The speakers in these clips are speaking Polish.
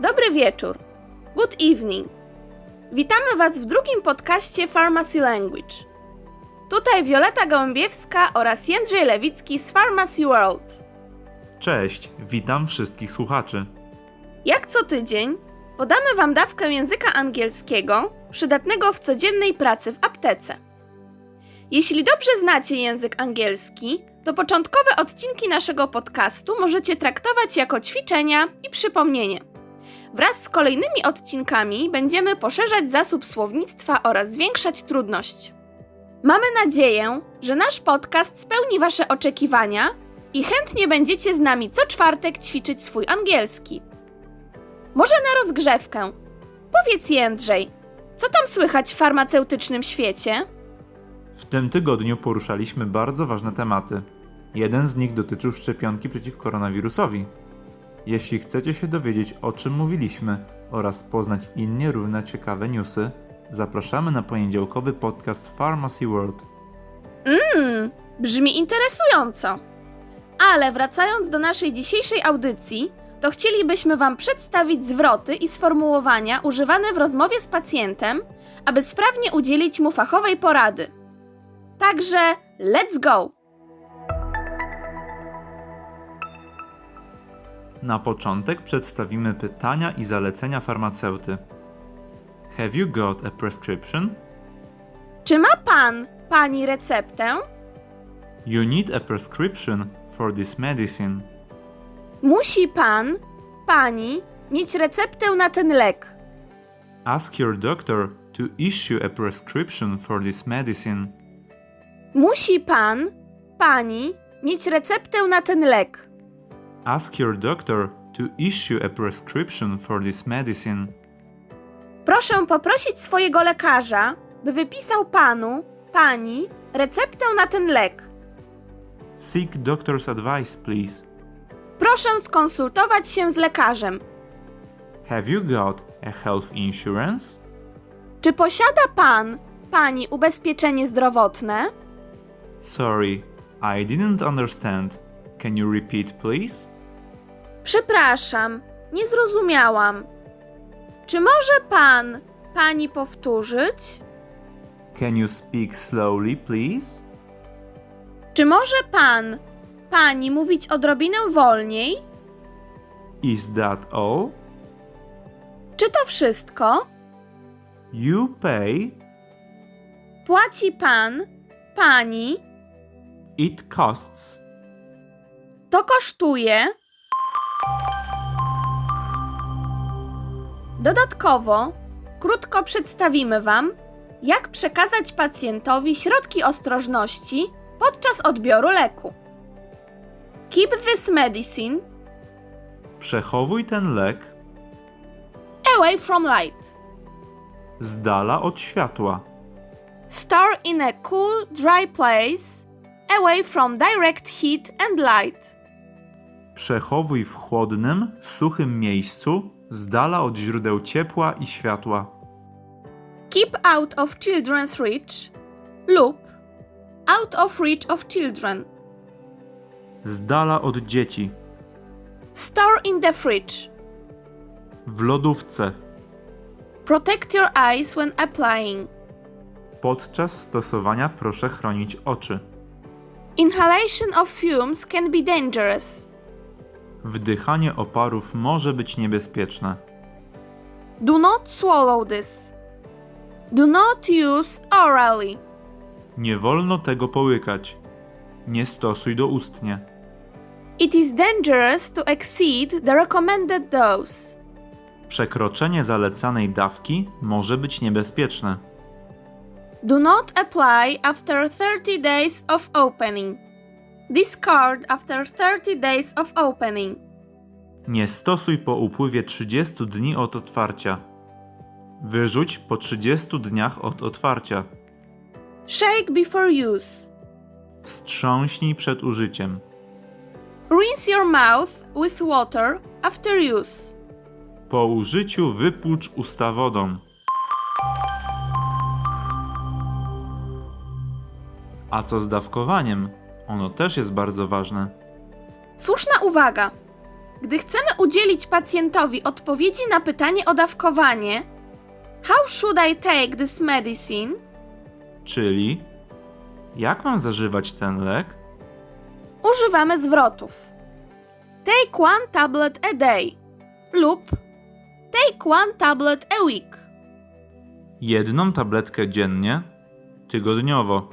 Dobry wieczór. Good evening. Witamy Was w drugim podcaście Pharmacy Language. Tutaj Wioleta Gołębiewska oraz Jędrzej Lewicki z Pharmacy World. Cześć, witam wszystkich słuchaczy. Jak co tydzień podamy Wam dawkę języka angielskiego przydatnego w codziennej pracy w aptece. Jeśli dobrze znacie język angielski, to początkowe odcinki naszego podcastu możecie traktować jako ćwiczenia i przypomnienie. Wraz z kolejnymi odcinkami będziemy poszerzać zasób słownictwa oraz zwiększać trudność. Mamy nadzieję, że nasz podcast spełni Wasze oczekiwania i chętnie będziecie z nami co czwartek ćwiczyć swój angielski. Może na rozgrzewkę. Powiedz Jędrzej, co tam słychać w farmaceutycznym świecie? W tym tygodniu poruszaliśmy bardzo ważne tematy. Jeden z nich dotyczył szczepionki przeciw koronawirusowi. Jeśli chcecie się dowiedzieć o czym mówiliśmy oraz poznać inne równie ciekawe newsy, zapraszamy na poniedziałkowy podcast Pharmacy World. Mmm, brzmi interesująco. Ale wracając do naszej dzisiejszej audycji, to chcielibyśmy Wam przedstawić zwroty i sformułowania używane w rozmowie z pacjentem, aby sprawnie udzielić mu fachowej porady. Także let's go! Na początek przedstawimy pytania i zalecenia farmaceuty. Have you got a prescription? Czy ma Pan, Pani receptę? You need a prescription for this medicine. Musi Pan, Pani mieć receptę na ten lek. Ask your doctor to issue a prescription for this medicine. Musi Pan, Pani mieć receptę na ten lek. Ask your doctor to issue a prescription for this medicine. Proszę poprosić swojego lekarza, by wypisał panu, pani receptę na ten lek. Seek doctor's advice, please. Proszę skonsultować się z lekarzem. Have you got a health insurance? Czy posiada pan, pani ubezpieczenie zdrowotne? Sorry, I didn't understand. Can you repeat, please? Przepraszam, nie zrozumiałam. Czy może pan, pani powtórzyć? Can you speak slowly, please? Czy może pan, pani mówić odrobinę wolniej? Is that all? Czy to wszystko? You pay, Płaci pan, pani, it costs. To kosztuje. Dodatkowo, krótko przedstawimy Wam, jak przekazać pacjentowi środki ostrożności podczas odbioru leku. Keep this medicine Przechowuj ten lek away from light. z dala od światła. Store in a cool, dry place away from direct heat and light. Przechowuj w chłodnym, suchym miejscu z dala od źródeł ciepła i światła. Keep out of children's reach lub out of reach of children. Z dala od dzieci. Store in the fridge. W lodówce. Protect your eyes when applying. Podczas stosowania proszę chronić oczy. Inhalation of fumes can be dangerous. Wdychanie oparów może być niebezpieczne. Do not swallow this. Do not use orally. Nie wolno tego połykać. Nie stosuj doustnie. It is dangerous to exceed the recommended dose. Przekroczenie zalecanej dawki może być niebezpieczne. Do not apply after 30 days of opening. Discard after 30 days of opening. Nie stosuj po upływie 30 dni od otwarcia. Wyrzuć po 30 dniach od otwarcia. Shake before use. Wstrząśnij przed użyciem. Rinse your mouth with water after use. Po użyciu wypłucz usta wodą. A co z dawkowaniem? Ono też jest bardzo ważne. Słuszna uwaga. Gdy chcemy udzielić pacjentowi odpowiedzi na pytanie o dawkowanie, How should I take this medicine? Czyli jak mam zażywać ten lek? Używamy zwrotów. Take one tablet a day lub take one tablet a week. Jedną tabletkę dziennie, tygodniowo.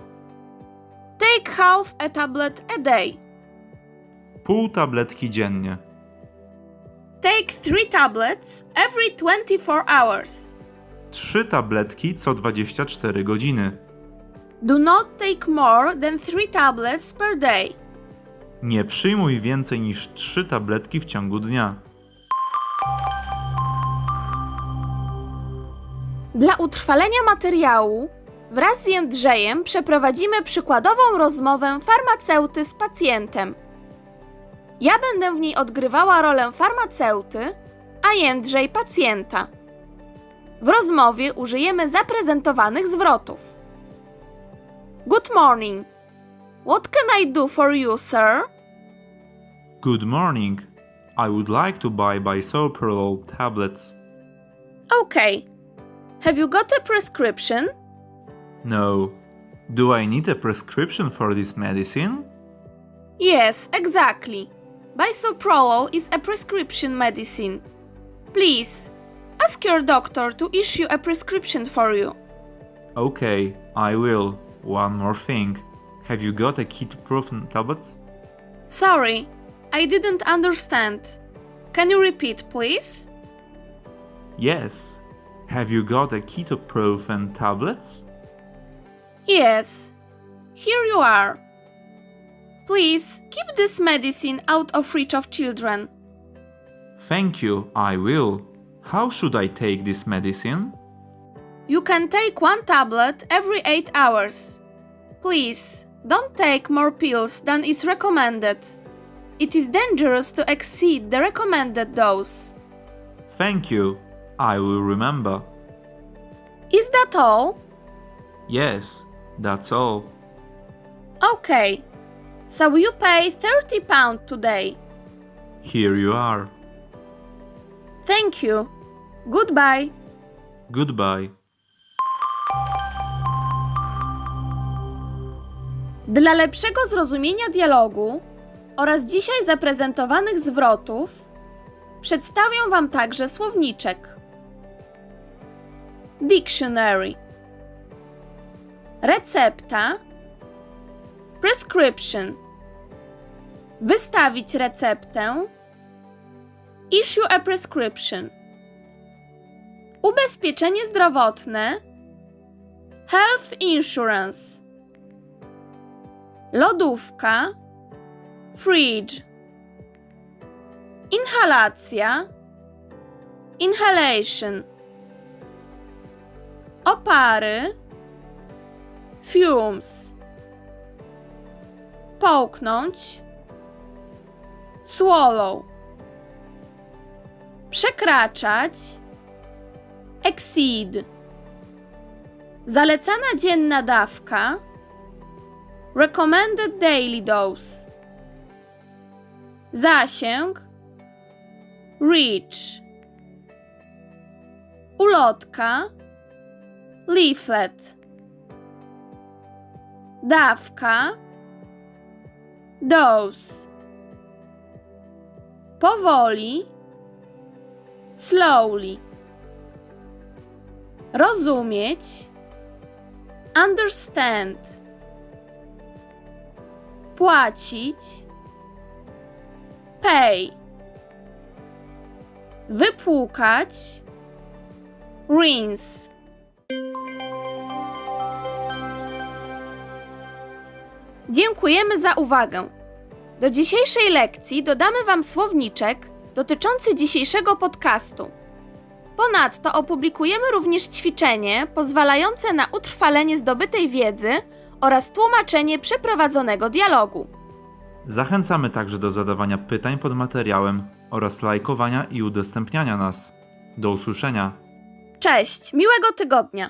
Take half a tablet a day. Pół tabletki dziennie. Take three tablets every 24 hours. Trzy tabletki co 24 godziny. Do not take more than three tablets per day. Nie przyjmuj więcej niż trzy tabletki w ciągu dnia. Dla utrwalenia materiału wraz z Jędrzejem przeprowadzimy przykładową rozmowę farmaceuty z pacjentem. Ja będę w niej odgrywała rolę farmaceuty, a Jędrzej pacjenta. W rozmowie użyjemy zaprezentowanych zwrotów. Good morning. What can I do for you, sir? Good morning. I would like to buy bisoprolol tablets. Okay. Have you got a prescription? No. Do I need a prescription for this medicine? Yes, exactly. Bisoprolol is a prescription medicine. Please, ask your doctor to issue a prescription for you. Okay, I will. One more thing. Have you got a ketoprofen tablets? Sorry, I didn't understand. Can you repeat, please? Yes. Have you got a ketoprofen tablets? Yes. Here you are. Please keep this medicine out of reach of children. Thank you, I will. How should I take this medicine? You can take one tablet every 8 hours. Please, don't take more pills than is recommended. It is dangerous to exceed the recommended dose. Thank you, I will remember. Is that all? Yes, that's all. Okay. So you pay 30 pounds today. Here you are. Thank you. Goodbye. Goodbye. Dla lepszego zrozumienia dialogu oraz dzisiaj zaprezentowanych zwrotów przedstawię Wam także słowniczek. Dictionary Recepta Prescription Wystawić receptę Issue a prescription Ubezpieczenie zdrowotne Health Insurance lodówka, fridge, inhalacja, inhalation, opary, fumes, połknąć, swallow, przekraczać, exceed, zalecana dzienna dawka, Recommended daily dose. Zasięg. Reach. Ulotka. Leaflet. Dawka. Dose. Powoli. Slowly. Rozumieć. Understand płacić, pay, wypłukać, rinse. Dziękujemy za uwagę. Do dzisiejszej lekcji dodamy Wam słowniczek dotyczący dzisiejszego podcastu. Ponadto opublikujemy również ćwiczenie pozwalające na utrwalenie zdobytej wiedzy oraz tłumaczenie przeprowadzonego dialogu. Zachęcamy także do zadawania pytań pod materiałem oraz lajkowania i udostępniania nas. Do usłyszenia. Cześć, miłego tygodnia!